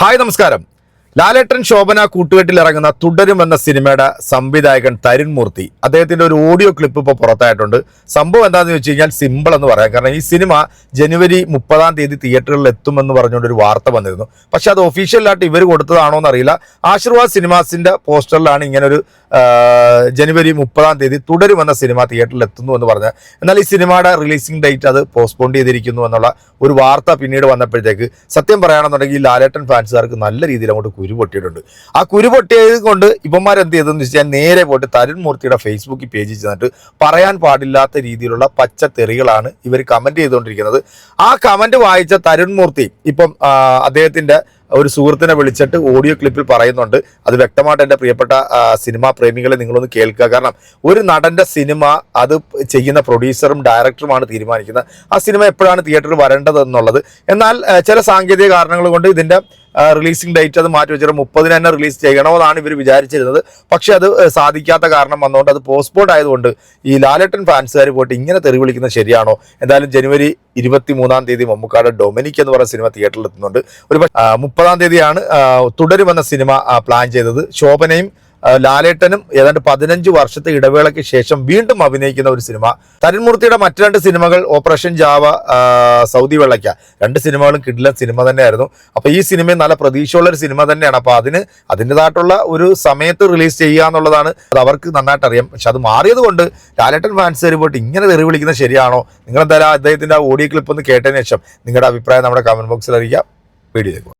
Hi നമസ്കാരം. ലാലേട്ടൻ ശോഭന കൂട്ടുകെട്ടിൽ ഇറങ്ങുന്ന തുടരും എന്ന സിനിമയുടെ സംവിധായകൻ തരുൺ മൂർത്തി അദ്ദേഹത്തിന്റെ ഒരു ഓഡിയോ ക്ലിപ്പ് ഇപ്പോൾ പുറത്തായിട്ടുണ്ട്. സംഭവം എന്താണെന്ന് വെച്ച് കഴിഞ്ഞാൽ സിമ്പിൾ എന്ന് പറയാം. കാരണം ഈ സിനിമ ജനുവരി മുപ്പതാം തീയതി തിയേറ്ററുകളിൽ എത്തുമെന്ന് പറഞ്ഞുകൊണ്ട് ഒരു വാർത്ത വന്നിരുന്നു. പക്ഷെ അത് ഒഫീഷ്യലായിട്ട് ഇവർ കൊടുത്തതാണോ എന്നറിയില്ല ആശീർവാദ് സിനിമാസിന്റെ പോസ്റ്ററിലാണ് ഇങ്ങനെ ഒരു ജനുവരി മുപ്പതാം തീയതി തുടരുമെന്ന സിനിമ തിയേറ്ററിൽ എത്തുന്നു എന്ന് പറഞ്ഞ് എന്നാൽ ഈ സിനിമയുടെ റിലീസിംഗ് ഡേറ്റ് അത് പോസ്റ്റ്പോൺ ചെയ്തിരിക്കുന്നു എന്നുള്ള ഒരു വാർത്ത പിന്നീട് വന്നപ്പോഴത്തേക്ക് സത്യം പറയുകയാണെന്നുണ്ടെങ്കിൽ ലാലേട്ടൻ ഫാൻസുകാർക്ക് നല്ല രീതിയിൽ അങ്ങോട്ട് കുരു പൊട്ടിയിട്ടുണ്ട്. ആ കുരു പൊട്ടിയത് കൊണ്ട് ഇവന്മാരെന്ത് ചെയ്തെന്ന് വെച്ചാൽ നേരെ പോയിട്ട് തരുൺ മൂർത്തിയുടെ ഫേസ്ബുക്ക് പേജിൽ ചെന്നിട്ട് പറയാൻ പാടില്ലാത്ത രീതിയിലുള്ള പച്ചത്തെറികളാണ് ഇവർ കമന്റ് ചെയ്തുകൊണ്ടിരിക്കുന്നത്. ആ കമന്റ് വായിച്ച തരുൺ മൂർത്തി ഇപ്പം അദ്ദേഹത്തിന്റെ ഒരു സുഹൃത്തിനെ വിളിച്ചിട്ട് ഓഡിയോ ക്ലിപ്പിൽ പറയുന്നുണ്ട്. അത് വ്യക്തമായിട്ട് എന്റെ പ്രിയപ്പെട്ട സിനിമാ പ്രേമികളെ നിങ്ങളൊന്ന് കേൾക്കുക. കാരണം ഒരു നടന്റെ സിനിമ അത് ചെയ്യുന്ന പ്രൊഡ്യൂസറും ഡയറക്ടറുമാണ് തീരുമാനിക്കുന്നത്. ആ സിനിമ എപ്പോഴാണ് തിയേറ്ററിൽ വരേണ്ടത് എന്നുള്ളത് എന്നാൽ ചില സാങ്കേതിക കാരണങ്ങൾ കൊണ്ട് ഇതിന്റെ റിലീസിംഗ് ഡേറ്റ് അത് മാറ്റി വെച്ചിട്ട് മുപ്പതിന് തന്നെ റിലീസ് ചെയ്യണമെന്നാണ് ഇവർ വിചാരിച്ചിരുന്നത്. പക്ഷേ അത് സാധിക്കാത്ത കാരണം വന്നുകൊണ്ട് അത് പോസ്റ്റ്പോൺ ആയതുകൊണ്ട് ഈ ലാലട്ടൻ ഫാൻസുകാർ പോയിട്ട് ഇങ്ങനെ തെറി വിളിക്കുന്നത് ശരിയാണോ? എന്തായാലും ജനുവരി ഇരുപത്തി മൂന്നാം തീയതി മമ്മൂക്കാട് ഡൊമിനിക് എന്ന് പറയുന്ന സിനിമ തിയേറ്ററിൽ എത്തുന്നുണ്ട്. ഒരു മുപ്പതാം തീയതിയാണ് തുടരുമെന്ന സിനിമ പ്ലാൻ ചെയ്തത്. ശോഭനയും ലാലേട്ടനും ഏതാണ്ട് പതിനഞ്ച് വർഷത്തെ ഇടവേളയ്ക്ക് ശേഷം വീണ്ടും അഭിനയിക്കുന്ന ഒരു സിനിമ. തരുൺമൂർത്തിയുടെ മറ്റു രണ്ട് സിനിമകൾ ഓപ്പറേഷൻ ജാവ സൗദി വെള്ളയ്ക്ക. രണ്ട് സിനിമകളും കിഡിലൻ സിനിമ തന്നെയായിരുന്നു. അപ്പൊ ഈ സിനിമയും നല്ല പ്രതീക്ഷയുള്ള ഒരു സിനിമ തന്നെയാണ്. അപ്പൊ അതിന് അതിന്റെതായിട്ടുള്ള ഒരു സമയത്ത് റിലീസ് ചെയ്യുക എന്നുള്ളതാണ് അത് അവർക്ക് നന്നായിട്ട് അറിയാം പക്ഷെ അത് മാറിയത് കൊണ്ട് ലാലേട്ടൻ ഫാൻസ് പോയിട്ട് ഇങ്ങനെ തെറി വിളിക്കുന്നത് ശരിയാണോ? അദ്ദേഹത്തിന്റെ ആ ഓഡിയോ ക്ലിപ്പ് ഒന്ന് കേട്ടതിന് ശേഷം നിങ്ങളുടെ അഭിപ്രായം നമ്മുടെ കമന്റ് ബോക്സിൽ അറിയിക്കാം. വീഡിയോ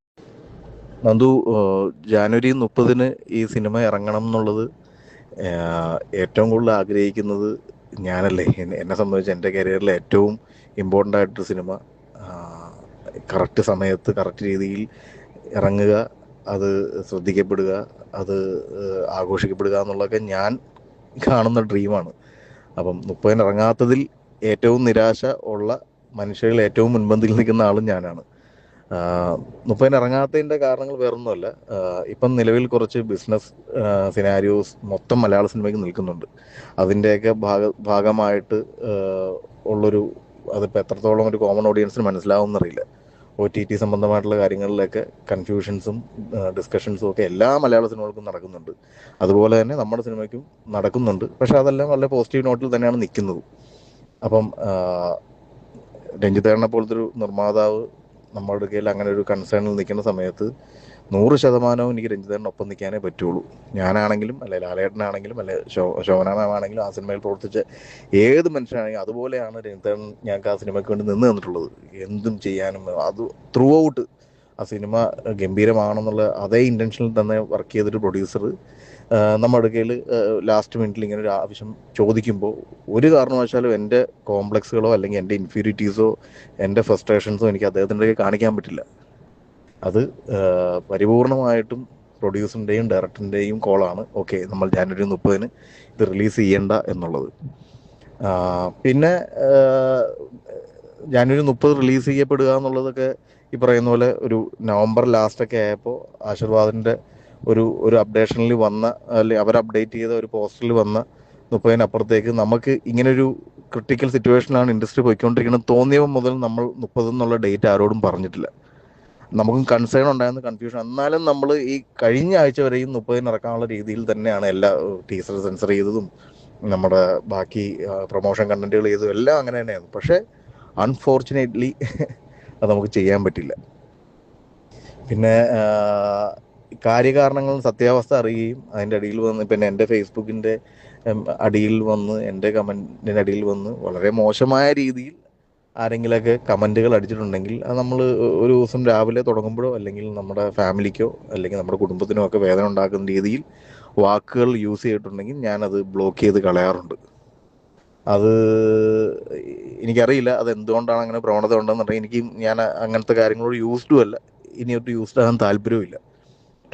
നന്ദു ജാനുവരി മുപ്പതിന് ഈ സിനിമ ഇറങ്ങണം എന്നുള്ളത് ഏറ്റവും കൂടുതൽ ആഗ്രഹിക്കുന്നത് ഞാനല്ലേ. എന്നെ എന്നെ സംബന്ധിച്ച് എന്റെ കരിയറിൽ ഏറ്റവും ഇമ്പോർട്ടന്റ് ആയിട്ടൊരു സിനിമ. കറക്റ്റ് സമയത്ത് കറക്റ്റ് രീതിയിൽ ഇറങ്ങുക അത് ശ്രദ്ധിക്കപ്പെടുക അത് ആഘോഷിക്കപ്പെടുക എന്നുള്ളതൊക്കെ ഞാൻ കാണുന്ന ഡ്രീമാണ് അപ്പം മുപ്പതിന് ഇറങ്ങാത്തതിൽ ഏറ്റവും നിരാശ ഉള്ള മനുഷ്യരിൽ ഏറ്റവും മുൻപന്തിയിൽ നിൽക്കുന്ന ആളും ഞാനാണ്. മുപ്പതിന് ഇറങ്ങാത്തതിന്റെ കാരണങ്ങൾ വേറൊന്നുമല്ല. ഇപ്പം നിലവിൽ കുറച്ച് ബിസിനസ് സിനാരിയോസ് മൊത്തം മലയാള സിനിമയ്ക്ക് നിൽക്കുന്നുണ്ട്. അതിന്റെയൊക്കെ ഭാഗ ഭാഗമായിട്ട് ഉള്ളൊരു അതിപ്പോൾ എത്രത്തോളം ഒരു കോമൺ ഓഡിയൻസിന് മനസ്സിലാവുമെന്നറിയില്ല. ഒ ടി ടി സംബന്ധമായിട്ടുള്ള കാര്യങ്ങളിലൊക്കെ കൺഫ്യൂഷൻസും ഡിസ്കഷൻസും ഒക്കെ എല്ലാ മലയാള സിനിമകൾക്കും നടക്കുന്നുണ്ട്. അതുപോലെ തന്നെ നമ്മുടെ സിനിമയ്ക്കും നടക്കുന്നുണ്ട്. പക്ഷെ അതെല്ലാം വളരെ പോസിറ്റീവ് നോട്ടിൽ തന്നെയാണ് നിൽക്കുന്നത്. അപ്പം രഞ്ജിത്തേട്ടനെ പോലത്തെ ഒരു നിർമ്മാതാവ് നമ്മുടെ കയ്യിൽ അങ്ങനെ ഒരു കൺസേണിൽ നിൽക്കുന്ന സമയത്ത് നൂറ് ശതമാനവും എനിക്ക് രഞ്ജിതേട്ടനൊപ്പം നിൽക്കാനേ പറ്റുള്ളൂ. ഞാനാണെങ്കിലും അല്ലെ ലാലേട്ടനാണെങ്കിലും അല്ലെ ശോ ശോഭനാമാണെങ്കിലും ആ സിനിമയിൽ പ്രവർത്തിച്ച ഏത് മനുഷ്യനാണെങ്കിലും അതുപോലെയാണ് രഞ്ജിതേട്ടൻ ഞങ്ങൾക്ക് ആ സിനിമയ്ക്ക് വേണ്ടി നിന്ന് തന്നിട്ടുള്ളത്. എന്തും ചെയ്യാനും അത് ത്രൂ ഔട്ട് ആ സിനിമ ഗംഭീരമാണെന്നുള്ള അതേ ഇന്റൻഷനിൽ തന്നെ വർക്ക് ചെയ്തൊരു പ്രൊഡ്യൂസർ നമ്മുടെ അടുക്കയിൽ ലാസ്റ്റ് മിനിറ്റിൽ ഇങ്ങനെ ഒരു ആവശ്യം ചോദിക്കുമ്പോൾ ഒരു കാരണവശാലും എന്റെ കോംപ്ലക്സുകളോ അല്ലെങ്കിൽ എന്റെ ഇൻഫ്യൂരിറ്റീസോ എന്റെ ഫ്രസ്ട്രേഷൻസോ എനിക്ക് അദ്ദേഹത്തിന്റെ കാണിക്കാൻ പറ്റില്ല. അത് പരിപൂർണമായിട്ടും പ്രൊഡ്യൂസറിന്റെയും ഡയറക്ടറിന്റെയും കോളാണ് ഓക്കെ നമ്മൾ ജാനുവരി മുപ്പതിന് ഇത് റിലീസ് ചെയ്യേണ്ട എന്നുള്ളത്. പിന്നെ ജാനുവരി മുപ്പത് റിലീസ് ചെയ്യപ്പെടുക എന്നുള്ളതൊക്കെ ഈ പറയുന്ന പോലെ ഒരു നവംബർ ലാസ്റ്റ് ഒക്കെ ആയപ്പോൾ ആശീർവാദിന്റെ ഒരു ഒരു അപ്ഡേഷനിൽ വന്ന അല്ലെ അവർ അപ്ഡേറ്റ് ചെയ്ത ഒരു പോസ്റ്ററിൽ വന്ന മുപ്പതിനപ്പുറത്തേക്ക് നമുക്ക് ഇങ്ങനൊരു ക്രിട്ടിക്കൽ സിറ്റുവേഷനാണ് ഇൻഡസ്ട്രി പോയിക്കൊണ്ടിരിക്കുന്നത് തോന്നിയപ്പോൾ മുതൽ നമ്മൾ മുപ്പത് എന്നുള്ള ഡേറ്റ് ആരോടും പറഞ്ഞിട്ടില്ല. നമുക്കും കൺസേൺ ഉണ്ടായിരുന്ന കൺഫ്യൂഷൻ എന്നാലും നമ്മൾ ഈ കഴിഞ്ഞ ആഴ്ച വരെയും മുപ്പതിന് ഇറക്കാനുള്ള രീതിയിൽ തന്നെയാണ് എല്ലാ ടീസർ സെൻസർ ചെയ്തതും നമ്മുടെ ബാക്കി പ്രൊമോഷൻ കണ്ടന്റുകൾ ചെയ്തതും എല്ലാം അങ്ങനെ തന്നെയായിരുന്നു. പക്ഷേ അൺഫോർച്ചുനേറ്റ്ലി അത് നമുക്ക് ചെയ്യാൻ പറ്റില്ല. പിന്നെ കാര്യകാരണങ്ങൾ സത്യാവസ്ഥ അറിയുകയും അതിന്റെ അടിയിൽ വന്ന് പിന്നെ എന്റെ ഫേസ്ബുക്കിന്റെ അടിയിൽ വന്ന് എന്റെ കമന്റിന്റെ അടിയിൽ വന്ന് വളരെ മോശമായ രീതിയിൽ ആരെങ്കിലൊക്കെ കമന്റുകൾ അടിച്ചിട്ടുണ്ടെങ്കിൽ അത് നമ്മൾ ഒരു ദിവസം രാവിലെ തുടങ്ങുമ്പോഴോ അല്ലെങ്കിൽ നമ്മുടെ ഫാമിലിക്കോ അല്ലെങ്കിൽ നമ്മുടെ കുടുംബത്തിനോ ഒക്കെ വേദന ഉണ്ടാക്കുന്ന രീതിയിൽ വാക്കുകൾ യൂസ് ചെയ്തിട്ടുണ്ടെങ്കിൽ ഞാനത് ബ്ലോക്ക് ചെയ്ത് കളയാറുണ്ട്. അത് എനിക്കറിയില്ല അത് എന്തുകൊണ്ടാണ് അങ്ങനെ പ്രവണത ഉണ്ടെന്ന് പറഞ്ഞാൽ എനിക്ക് ഞാൻ അങ്ങനത്തെ കാര്യങ്ങളോട് യൂസ്ഡും അല്ല. ഇനിയൊട്ട് യൂസ്ഡ് ആകാൻ താല്പര്യവുമില്ല.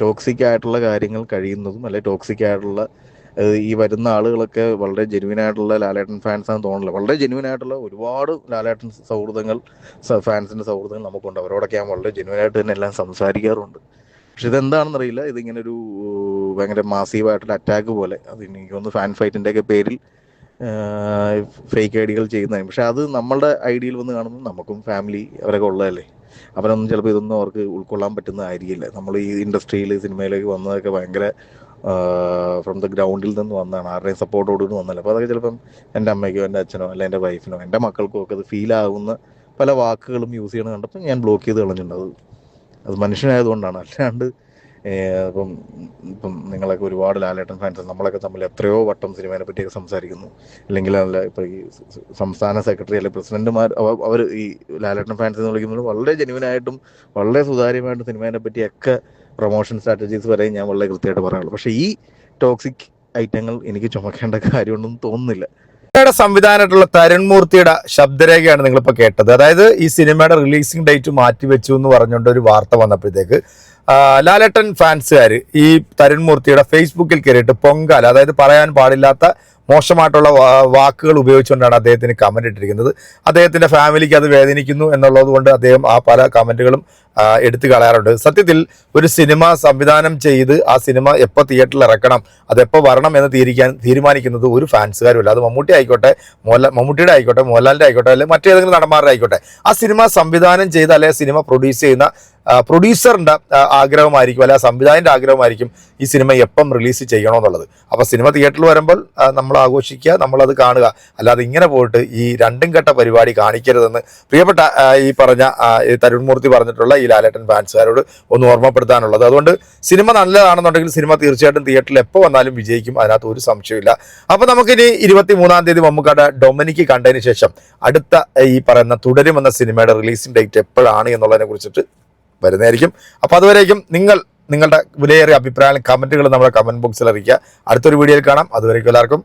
ടോക്സിക് ആയിട്ടുള്ള കാര്യങ്ങൾ കഴിയുന്നതും അല്ലെ ടോക്സിക് ആയിട്ടുള്ള ഈ വരുന്ന ആളുകളൊക്കെ വളരെ ജെനുവിൻ ആയിട്ടുള്ള ലാലേട്ടൻ ഫാൻസ് ആണെന്ന് തോന്നില്ല വളരെ ജെനുവിൻ ആയിട്ടുള്ള ഒരുപാട് ലാലേട്ടൻ സൗഹൃദങ്ങൾ ഫാൻസിന്റെ സൗഹൃദങ്ങൾ നമുക്കുണ്ട്. അവരോടൊക്കെ ഞാൻ വളരെ ജെനുവിൻ ആയിട്ട് തന്നെ എല്ലാം സംസാരിക്കാറുണ്ട്. പക്ഷെ ഇതെന്താണെന്ന് അറിയില്ല. ഇതിങ്ങനെ ഒരു ഭയങ്കര മാസീവായിട്ടുള്ള അറ്റാക്ക് പോലെ. അത് എനിക്ക് തോന്നുന്നു ഫാൻ ഫൈറ്റിന്റെ ഒക്കെ പേരിൽ ഫേക്ക് ഐഡികൾ ചെയ്യുന്നതായി. പക്ഷെ അത് നമ്മളുടെ ഐഡിയിൽ വന്ന് കാണുന്നത് നമുക്കും ഫാമിലി അവരൊക്കെ ഉള്ളതല്ലേ? അവരൊന്നും ചിലപ്പോൾ ഇതൊന്നും അവർക്ക് ഉൾക്കൊള്ളാൻ പറ്റുന്നതായിരിക്കില്ല നമ്മൾ ഈ ഇൻഡസ്ട്രിയിൽ സിനിമയിലേക്ക് വന്നതൊക്കെ ഭയങ്കര ഫ്രം ദ ഗ്രൗണ്ടിൽ നിന്ന് വന്നതാണ്. ആരുടെയും സപ്പോർട്ടോട് കൂടി വന്നല്ല. അപ്പോൾ അതൊക്കെ ചിലപ്പം എന്റെ അമ്മയ്ക്കോ എന്റെ അച്ഛനോ അല്ല എന്റെ വൈഫിനോ എന്റെ മക്കൾക്കോ ഒക്കെ അത് ഫീൽ ആകുന്ന പല വാക്കുകളും യൂസ് ചെയ്യണം കണ്ടപ്പോൾ ഞാൻ ബ്ലോക്ക് ചെയ്ത് കളഞ്ഞിട്ടുണ്ട്. അത് അത് മനുഷ്യനായതുകൊണ്ടാണ്. അല്ലാണ്ട് ഇപ്പം ഇപ്പം നിങ്ങളൊക്കെ ഒരുപാട് ലാലേട്ടൻ ഫാൻസ് നമ്മളൊക്കെ തമ്മിൽ എത്രയോ വട്ടം സിനിമയെ പറ്റിയൊക്കെ സംസാരിക്കുന്നു. അല്ലെങ്കിൽ അല്ല ഇപ്പം ഈ സംസ്ഥാന സെക്രട്ടറി അല്ലെങ്കിൽ പ്രസിഡന്റുമാർ അവർ ഈ ലാലേട്ടൻ ഫാൻസ് എന്ന് വിളിക്കുന്നത് വളരെ ജെനുവിനായിട്ടും വളരെ സുതാര്യമായിട്ടും സിനിമയെ പറ്റിയൊക്കെ പ്രൊമോഷൻ സ്ട്രാറ്റജീസ് വരെ ഞാൻ വളരെ കൃത്യമായിട്ട് പറയാനുള്ളൂ പക്ഷേ ഈ ടോക്സിക് ഐറ്റങ്ങൾ എനിക്ക് ചുമക്കേണ്ട കാര്യമൊന്നും തോന്നുന്നില്ല. സിനിമയുടെ സംവിധാനമായിട്ടുള്ള തരുൺമൂർത്തിയുടെ ശബ്ദരേഖയാണ് നിങ്ങളിപ്പോൾ കേട്ടത്. അതായത് ഈ സിനിമയുടെ റിലീസിംഗ് ഡേറ്റ് മാറ്റിവെച്ചു എന്ന് പറഞ്ഞുകൊണ്ട് ഒരു വാർത്ത വന്നപ്പോഴത്തേക്ക് ലാലേട്ടൻ ഫാൻസുകാർ ഈ തരുൺ മൂർത്തിയുടെ ഫേസ്ബുക്കിൽ കയറിയിട്ട് പൊങ്കാല അതായത് പറയാൻ പാടില്ലാത്ത മോശമായിട്ടുള്ള വാക്കുകൾ ഉപയോഗിച്ചുകൊണ്ടാണ് അദ്ദേഹത്തിന് കമന്റ് ഇട്ടിരിക്കുന്നത്. അദ്ദേഹത്തിന്റെ ഫാമിലിക്ക് അത് വേദനിക്കുന്നു എന്നുള്ളത് കൊണ്ട് അദ്ദേഹം ആ പല കമന്റുകളും ആ, എടുത്തു കളയാറുണ്ട്. സത്യത്തിൽ ഒരു സിനിമ സംവിധാനം ചെയ്ത് ആ സിനിമ എപ്പോൾ തിയേറ്ററിൽ ഇറക്കണം അതെപ്പോൾ വരണം എന്ന് തീരിക്കാൻ തീരുമാനിക്കുന്നത് ഒരു ഫാൻസുകാരുമില്ല. അത് മമ്മൂട്ടി ആയിക്കോട്ടെ മോഹൻലാൽ മമ്മൂട്ടിയുടെ ആയിക്കോട്ടെ മോഹൻലാലിന്റെ ആയിക്കോട്ടെ അല്ലെങ്കിൽ മറ്റേതെങ്കിലും നടന്മാരുടെ ആയിക്കോട്ടെ. ആ സിനിമ സംവിധാനം ചെയ്ത് അല്ലെങ്കിൽ സിനിമ പ്രൊഡ്യൂസ് ചെയ്യുന്ന പ്രൊഡ്യൂസറിന്റെ ആഗ്രഹമായിരിക്കും അല്ലെങ്കിൽ ആ സംവിധായകന്റെ ആഗ്രഹമായിരിക്കും ഈ സിനിമ എപ്പം റിലീസ് ചെയ്യണമെന്നുള്ളത്. അപ്പോൾ സിനിമ തിയേറ്ററിൽ വരുമ്പോൾ നമ്മൾ ആഘോഷിക്കുക നമ്മളത് കാണുക. അല്ലാതെ ഇങ്ങനെ പോയിട്ട് ഈ രണ്ടും ഘട്ട പരിപാടി കാണിക്കരുതെന്ന് പ്രിയപ്പെട്ട ഈ പറഞ്ഞ തരുൺമൂർത്തി പറഞ്ഞിട്ടുള്ള ഈ ലാലേട്ടൻ ഫാൻസുകാരോട് ഒന്ന് ഓർമ്മപ്പെടുത്താനുള്ളത്. അതുകൊണ്ട് സിനിമ നല്ലതാണെന്നുണ്ടെങ്കിൽ സിനിമ തീർച്ചയായിട്ടും തിയേറ്ററിൽ എപ്പോൾ വന്നാലും വിജയിക്കും അതിനകത്ത് ഒരു സംശയമില്ല അപ്പോൾ നമുക്കിനി ഇരുപത്തി മൂന്നാം തീയതി മമ്മൂക്കാട് ഡൊമിനിക്ക് കണ്ടതിന് ശേഷം അടുത്ത ഈ പറയുന്ന തുടരും എന്ന സിനിമയുടെ റിലീസിംഗ് ഡേറ്റ് എപ്പോഴാണ് എന്നുള്ളതിനെ കുറിച്ചിട്ട് വരുന്നതായിരിക്കും. അപ്പോൾ അതുവരേക്കും നിങ്ങൾ നിങ്ങളുടെ വിലയേറിയ അഭിപ്രായങ്ങളും കമന്റുകളും നമ്മുടെ കമന്റ് ബോക്സിൽ അറിയിക്കുക. അടുത്തൊരു വീഡിയോയിൽ കാണാം. അതുവരേക്കും എല്ലാവർക്കും